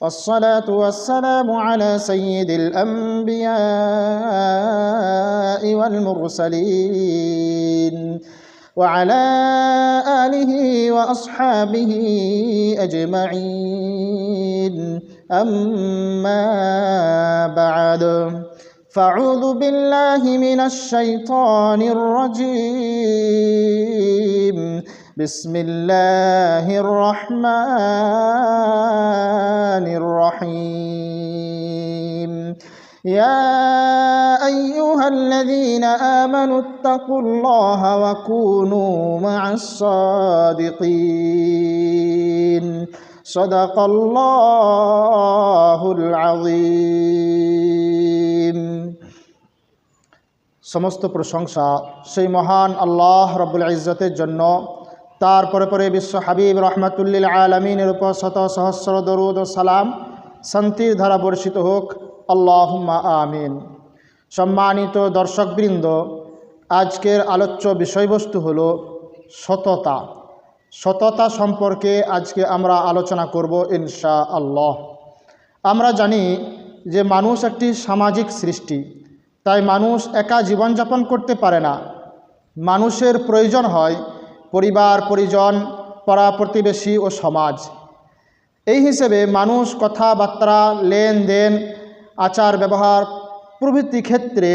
والصلاة والسلام على سيد الأنبياء والمرسلين وعلى آله وأصحابه أجمعين. أما بعد فأعوذ بالله من الشيطان الرجيم. بسم الله الرحمن الرحيم يا ايها الذين امنوا اتقوا الله وكونوا مع الصادقين صدق الله العظيم সমস্ত প্রশংসা সেই মহান আল্লাহ রব্বুল ইজ্জতের জন্য তারপরে পরে বিশ্ব হাবিব রহমাতুল্লিল আলমিনের উপর শত সহস্র দরুদ ও সালাম, শান্তির ধারা বর্ষিত হোক। আল্লাহুম্মা আমিন। সম্মানিত দর্শকবৃন্দ, আজকের আলোচ্য বিষয়বস্তু হল সততা। সততা সম্পর্কে আজকে আমরা আলোচনা করব ইনশা আল্লাহ আমরা জানি যে মানুষ একটি সামাজিক সৃষ্টি, তাই মানুষ একা জীবনযাপন করতে পারে না। মানুষের প্রয়োজন হয় পরিবার, পরিজন পাড়া প্রতিবেশী ও সমাজ। এই হিসেবে মানুষ কথাবার্তা, লেনদেন, আচার ব্যবহার প্রভৃতি ক্ষেত্রে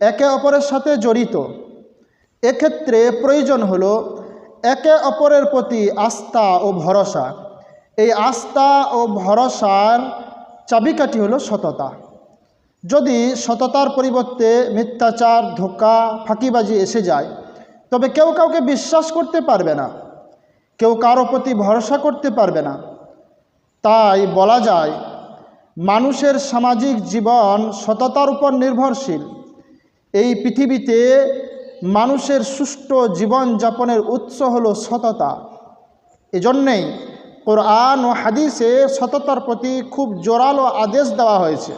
একে অপরের সাথে জড়িত। এক্ষেত্রে প্রয়োজন হলো একে অপরের প্রতি আস্থা ও ভরসা। এই আস্থা ও ভরসার চাবিকাঠি হলো সততা। যদি সততার পরিবর্তে মিথ্যাচার, ধোকা, ফাঁকিবাজি এসে যায় তবে কেউ কাউকে বিশ্বাস করতে পারবে না। কেউ কারও প্রতি ভরসা করতে পারবে না। তাই বলা যায়, মানুষের সামাজিক জীবন সততার উপর নির্ভরশীল। এই পৃথিবীতে মানুষের সুষ্ঠু জীবনযাপনের উৎস হল সততা। এজন্যেই কোরআন ও হাদিসে সততার প্রতি খুব জোরালো আদেশ দেওয়া হয়েছে।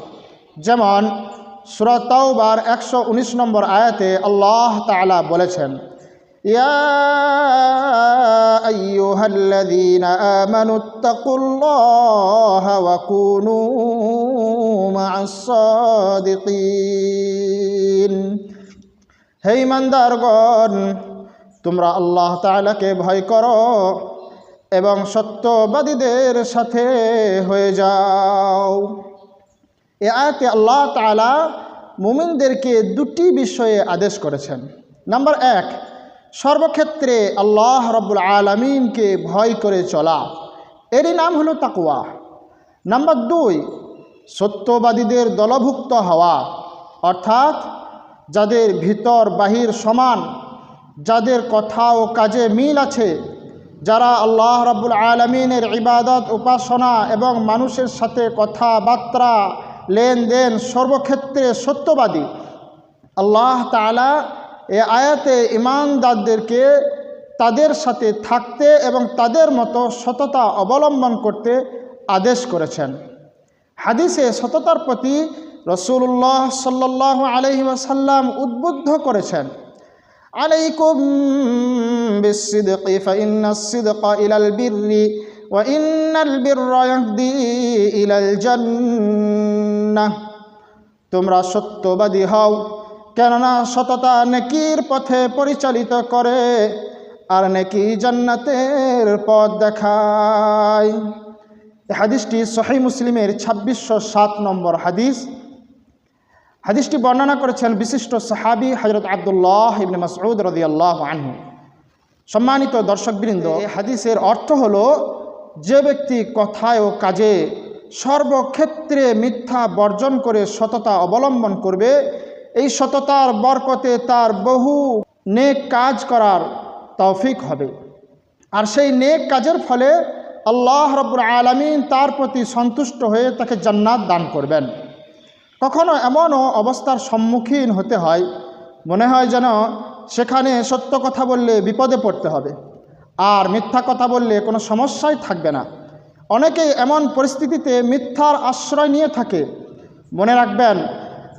যেমন সুরতাওবার একশো উনিশ নম্বর আয়াতে আল্লাহ তালা বলেছেন ইয়া আইয়ুহাল্লাযীনা আমানু তাকুল্লাহা ওয়া কুনু মা'আস সাদিকিন হে ইমানদারগণ, তোমরা আল্লাহ তাআলাকে ভয় করো এবং সত্যবাদীদের সাথে হয়ে যাও। এ আয়াতে আল্লাহ তালা মুমিনদেরকে দুটি বিষয়ে আদেশ করেছেন। নাম্বার এক সর্বক্ষেত্রে আল্লাহ রব্বুল আলমিনকে ভয় করে চলা। এরই নাম হলো তাকুয়া নাম্বার দুই, সত্যবাদীদের দলভুক্ত হওয়া, অর্থাৎ যাদের ভিতর, বাহির সমান, যাদের কথা ও কাজে মিল আছে, যারা আল্লাহ রাব্বুল আলমিনের ইবাদত, উপাসনা এবং মানুষের সাথে কথাবার্তা, লেনদেন সর্বক্ষেত্রে সত্যবাদী। আল্লাহ তালা এ আয়াতে ইমানদারদেরকে তাদের সাথে থাকতে এবং তাদের মতো সততা অবলম্বন করতে আদেশ করেছেন হাদিসে সততার প্রতি রসুল্লাহ সাল্লাহ আলহি ওয়াসাল্লাম উদ্বুদ্ধ করেছেন عليكم بالصدق فإن الصدق إلى البر وإن البر يهدي إلى الجنة তোমরা সত্যবাদী হও কেননা সততা নেকির পথে পরিচালিত করে আর নেকি জান্নাতের পথ দেখায়। হাদিসটি সহি মুসলিমের ছাব্বিশশো সাত নম্বর হাদিস। হাদিসটি বর্ণনা করেছেন বিশিষ্ট সাহাবি হজরত আবদুল্লাহ ইবনে মাসউদ রদিয়াল্লাহ আনহু। সম্মানিত দর্শকবৃন্দ হাদিসের অর্থ হল যে ব্যক্তি কথায় ও কাজে সর্বক্ষেত্রে মিথ্যা বর্জন করে সততা অবলম্বন করবে এই সততার বরকতে তার বহু নেক কাজ করার তৌফিক হবে। আর সেই নেক কাজের ফলে আল্লাহ রব্বুল আলমিন তার প্রতি সন্তুষ্ট হয়ে তাকে জান্নাত দান করবেন। কখনো এমনও অবস্থার সম্মুখীন হতে হয়, মনে হয় যেন সেখানে সত্য কথা বললে বিপদে পড়তে হবে, আর মিথ্যা কথা বললে কোনো সমস্যাই থাকবে না। অনেকেই এমন পরিস্থিতিতে মিথ্যার আশ্রয় নিয়ে থাকে। মনে রাখবেন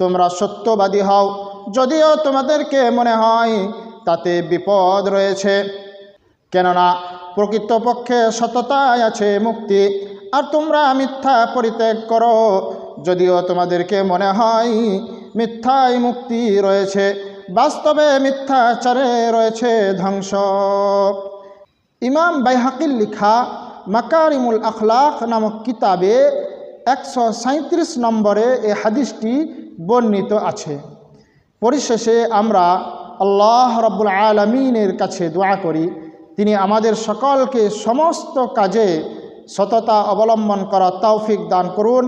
তোমরা সত্যবাদী হও। যদিও তোমাদেরকে মনে হয় তাতে বিপদ রয়েছে। কেননা প্রকৃতপক্ষে সততায় আছে মুক্তি, আর তোমরা মিথ্যা পরিত্যাগ করো। যদিও তোমাদেরকে মনে হয় মিথ্যায় মুক্তি রয়েছে, বাস্তবে মিথ্যাচারে রয়েছে ধ্বংস। ইমাম বাইহাকির লিখা মাকারিমুল আখলাখ নামক কিতাবে একশো নম্বরে এ হাদিসটি বর্ণিত আছে। পরিশেষে আমরা আল্লাহ রব্বুল আলমিনের কাছে দোয়া করি, তিনি আমাদের সকলকে সমস্ত কাজে সততা অবলম্বন করা তৌফিক দান করুন।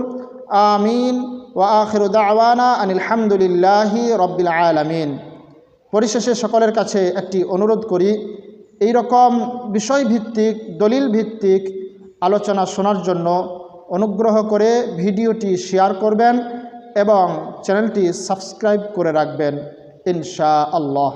আমিন। ওয়া আখির দাওয়ানা আনিল হামদুলিল্লাহি রব্বিল আলমিন। পরিশেষে সকলের কাছে একটি অনুরোধ করি এই রকম বিষয়ভিত্তিক দলিল ভিত্তিক আলোচনা শোনার জন্য অনুগ্রহ করে ভিডিওটি শেয়ার করবেন এবং চ্যানেলটি সাবস্ক্রাইব করে রাখবেন ইনশা আল্লাহ